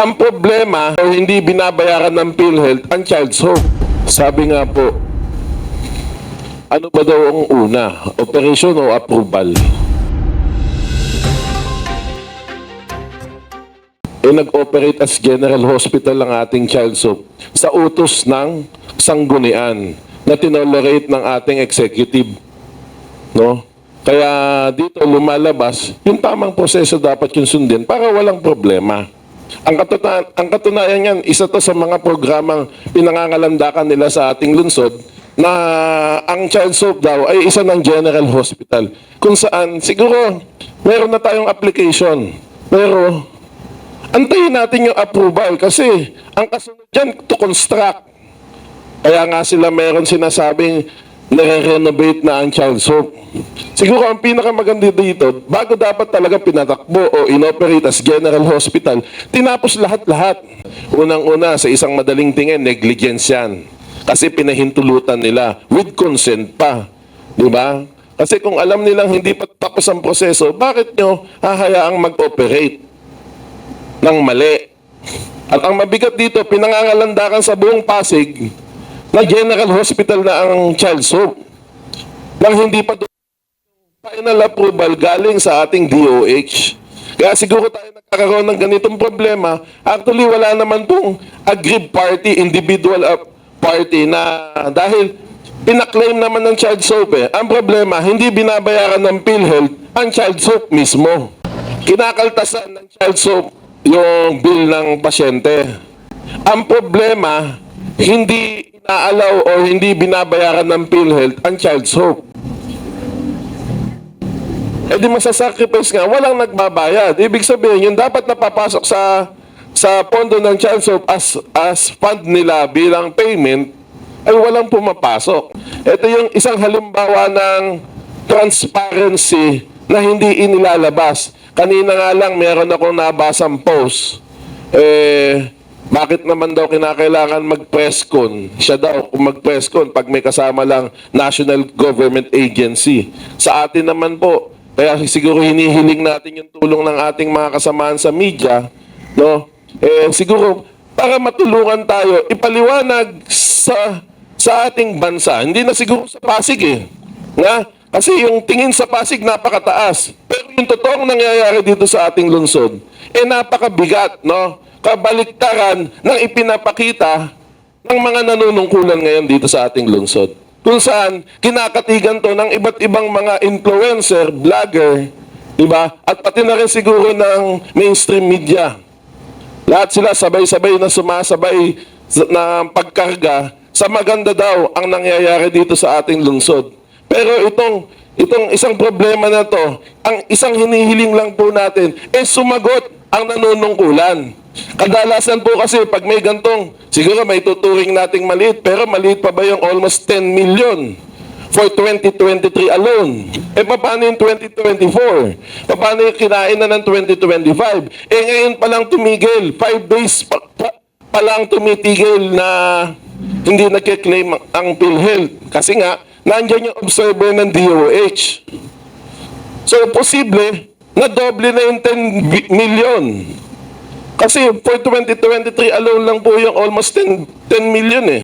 Ang problema, hindi binabayaran ng PhilHealth ang child's hope. Sabi nga po, ano ba daw ang una? Operation o approval? Eh, nag-operate as General Hospital ang ating child's hope sa utos ng sanggunian na tinolerate ng ating executive. No? Kaya dito lumalabas, yung tamang proseso dapat yung sundin para walang problema. Ang katunayan, ang katunayan yan, isa to sa mga programang pinangangalandakan nila sa ating lungsod na ang child soap daw ay isa ng general hospital. Kung saan, siguro, meron na tayong application. Pero, antayin natin yung approval kasi ang kasunod dyan to construct. Kaya nga sila meron sinasabing nare-renovate na ang child soap. Siguro ang pinakamaganda dito, bago dapat talaga pinatakbo o inoperate as general hospital, tinapos lahat-lahat. Unang-una, sa isang madaling tingin, negligence yan. Kasi pinahintulutan nila with consent pa. Di ba? Kasi kung alam nilang hindi pa tapos ang proseso, bakit nyo hahayaang mag-operate ng mali? At ang mabigat dito, pinangangalandakan sa buong Pasig na General Hospital na ang child soap. Nang hindi pa doon final approval galing sa ating DOH. Kaya siguro tayo nagkakaroon ng ganitong problema. Actually, wala naman pong aggrieved party, individual uh, party na dahil pinaklaim naman ng child soap eh. Ang problema, hindi binabayaran ng PhilHealth ang child soap mismo. Kinakaltasan ng child soap yung bill ng pasyente. Ang problema, hindi inaalaw o hindi binabayaran ng PhilHealth ang child soap. Eh di masasacrifice nga, walang nagbabayad. Ibig sabihin, yung dapat napapasok sa sa pondo ng child soap as, as fund nila bilang payment, ay walang pumapasok. Ito yung isang halimbawa ng transparency na hindi inilalabas. Kanina nga lang, meron akong nabasang post. Eh, bakit naman daw kinakailangan mag-press con? Siya daw kung mag-press con pag may kasama lang national government agency. Sa atin naman po, kaya siguro hinihiling natin yung tulong ng ating mga kasamaan sa media, no? Eh siguro para matulungan tayo ipaliwanag sa sa ating bansa. Hindi na siguro sa Pasig eh. Nga? Kasi yung tingin sa Pasig napakataas. Pero yung totoong nangyayari dito sa ating lungsod, eh napakabigat, no? Kabaliktaran ng ipinapakita ng mga nanunungkulan ngayon dito sa ating lungsod. Kung saan kinakatigan to ng iba't ibang mga influencer, vlogger, di ba? At pati na rin siguro ng mainstream media. Lahat sila sabay-sabay na sumasabay sa- na pagkarga sa maganda daw ang nangyayari dito sa ating lungsod. Pero itong itong isang problema na to, ang isang hinihiling lang po natin eh sumagot ang nanunungkulan. Kadalasan po kasi pag may gantong, siguro may tuturing nating maliit, pero maliit pa ba yung almost 10 million? for 2023 alone. Eh, paano yung 2024? Paano yung kinain na ng 2025? Eh, ngayon pa lang tumigil. Five days pa, pa, pa lang tumitigil na hindi nagkiklaim ang- ang PhilHealth. Kasi nga, nandyan yung observer ng DOH. So, posible na doble na yung 10 bi- million. Kasi for 2023 alone lang po yung almost 10, 10 million eh.